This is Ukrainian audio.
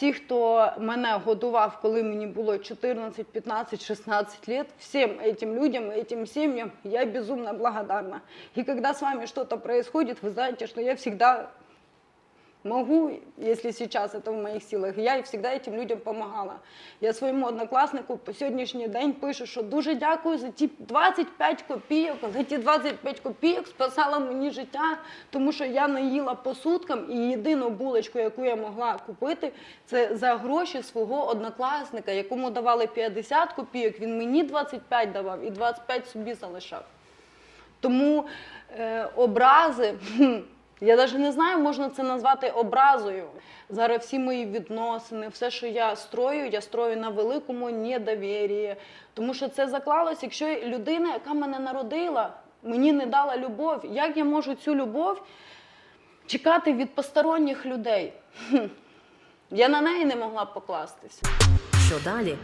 всі, хто мене годував, коли мені було 14, 15, 16 лет, всем этим людям, этим семьям я безумно благодарна. И когда с вами что-то происходит, вы знаете, что я всегда могу, если сейчас это в моїх силах, я і всегда этим людям помагала. Я своєму однокласнику по сьогоднішній день пишу, що дуже дякую за ті 25 копійок. За ті 25 копійок спасала мені життя, тому що я не їла по суткам, і єдину булочку, яку я могла купити, це за гроші свого однокласника, якому давали 50 копійок, він мені 25 давав і 25 собі залишав. Тому е, образи, я навіть не знаю, можна це назвати образою. Зараз всі мої відносини, все, що я строю, я строю на великому недовір'ї. Тому що це заклалось, якщо людина, яка мене народила, мені не дала любов, як я можу цю любов чекати від посторонніх людей? Я на неї не могла покластися. Що далі?